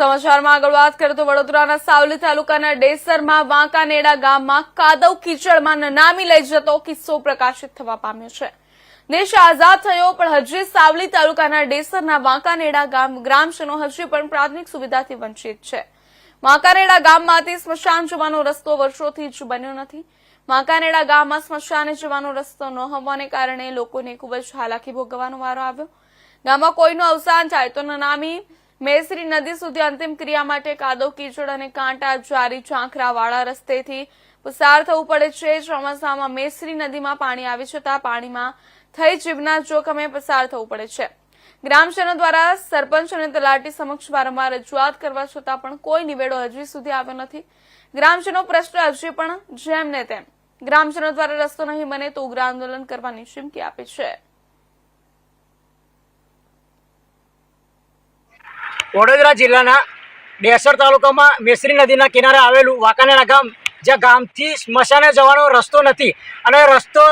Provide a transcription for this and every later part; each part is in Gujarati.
સમાચારમાં આગળ વાત કરીએ તો વડોદરાના સાવલી તાલુકાના ડેસરમાં વાંકાનેડા ગામમાં કાદવ કીચડમાં નનામી લઈ જતો કિસ્સો પ્રકાશિત થવા પામ્યો છે. દેશ આઝાદ થયો, પણ હજી સાવલી તાલુકાના ડેસરના વાંકાનેડા ગામ ગ્રામજનો હજી પણ પ્રાથમિક સુવિધાથી વંચિત છે. વાંકાનેડા ગામમાંથી સ્મશાન જવાનો રસ્તો વર્ષોથી જ બન્યો નથી. વાંકાનેડા ગામમાં સ્મશાને જવાનો રસ્તો ન હોવાને કારણે લોકોને ખૂબ જ હાલાકી ભોગવવાનો વારો આવ્યો. ગામમાં કોઈનું અવસાન થાય તો નનામી મેસરી નદી સુધી અંતિમ ક્રિયા માટે કાદો, કીચડ અને કાંટા જારી ચાંખરાવાળા રસ્તેથી પસાર થવું પડે છે. ચોમાસામાં મેસરી નદીમાં પાણી આવી જતા પાણીમાં થઈ જીવના જોખમે પસાર થવું પડે છે. ગ્રામજનો દ્વારા સરપંચ અને તલાટી સમક્ષ વારંવાર રજૂઆત કરવા છતાં પણ કોઈ નિવેડો હજી સુધી આવ્યો નથી. ગ્રામજનો પ્રશ્ન હજી પણ જેમ ને તેમ. ગ્રામજનો દ્વારા રસ્તો નહીં બને તો ઉગ્ર આંદોલન કરવાની ચીમકી આપી છે. વડોદરા જિલ્લાના ડેસર તાલુકામાં મેસરી નદીના કિનારે આવેલું વાંકાનેરા ગામ, જ્યાં ગામથી સ્મશાને જવાનો રસ્તો નથી અને રસ્તો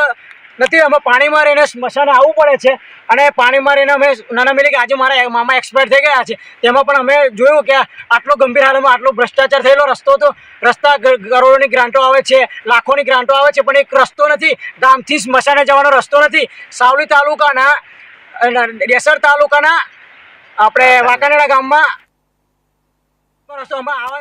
નથી, અમે પાણીમાં રહીને સ્મશાને આવવું પડે છે અને પાણીમાં રહીને અમે નાના મિલી કે આજે મારા મામા એક્સપાયર થઈ ગયા છે. તેમાં પણ અમે જોયું કે આટલો ગંભીર હાલમાં આટલો ભ્રષ્ટાચાર થયેલો રસ્તો તો રસ્તા કરોડોની ગ્રાન્ટો આવે છે, લાખોની ગ્રાન્ટો આવે છે, પણ એક રસ્તો નથી, ગામથી સ્મશાને જવાનો રસ્તો નથી. સાવલી તાલુકાના ડેસર તાલુકાના આપણે વાંકાનેડા ગામમાં રસ્તો આવે.